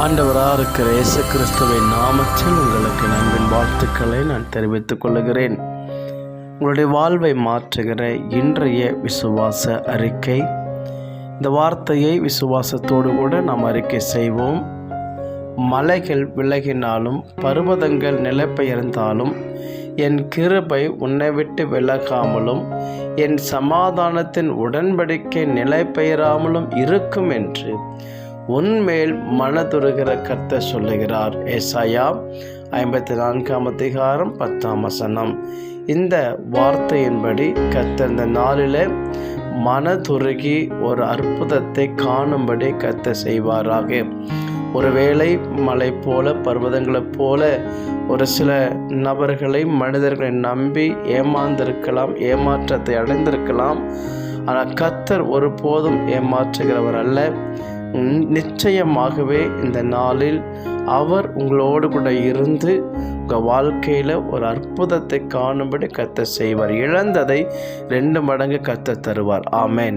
ஆண்டவராக இருக்கிற இயேசு கிறிஸ்துவின் நாமத்தில் உங்களுக்கு நண்பின் வாழ்த்துக்களை நான் தெரிவித்துக் கொள்கிறேன். உங்களுடைய வாழ்வை மாற்றுகிற இன்றைய விசுவாச அறிக்கை. இந்த வார்த்தையை விசுவாசத்தோடு கூட நாம் அறிக்கை செய்வோம். மலைகள் விலகினாலும் பர்வதங்கள் நிலப்பெயர்ந்தாலும் என் கிருபை உன்னை விட்டு விலகாமலும் என் சமாதானத்தின் உடன்படிக்கை நிலைபெயராமலும் இருக்கும் என்று உன்மேல் மனதுருகிற கர்த்தர் சொல்லுகிறார். ஏசாயா ஐம்பத்தி நான்காம் அதிகாரம் பத்தாம் வசனம். இந்த வார்த்தையின்படி கர்த்தர் இந்த நாளில் மனதுருகி ஒரு அற்புதத்தை காணும்படி கத்த செய்வாராக. ஒருவேளை மலை போல பர்வதங்களைப் போல ஒரு சில நபர்களை மனிதர்களை நம்பி ஏமாந்திருக்கலாம் ஏமாற்றத்தை அடைந்திருக்கலாம். ஆனால் கத்தர் ஒருபோதும் ஏமாற்றுகிறவர் அல்ல. நிச்சயமாகவே இந்த நாளில் அவர் உங்களோடு கூட இருந்து உங்கள் வாழ்க்கையில் ஒரு அற்புதத்தை காணும்படி கத்த செய்வார். இழந்ததை ரெண்டு மடங்கு கத்த தருவார். ஆமேன்.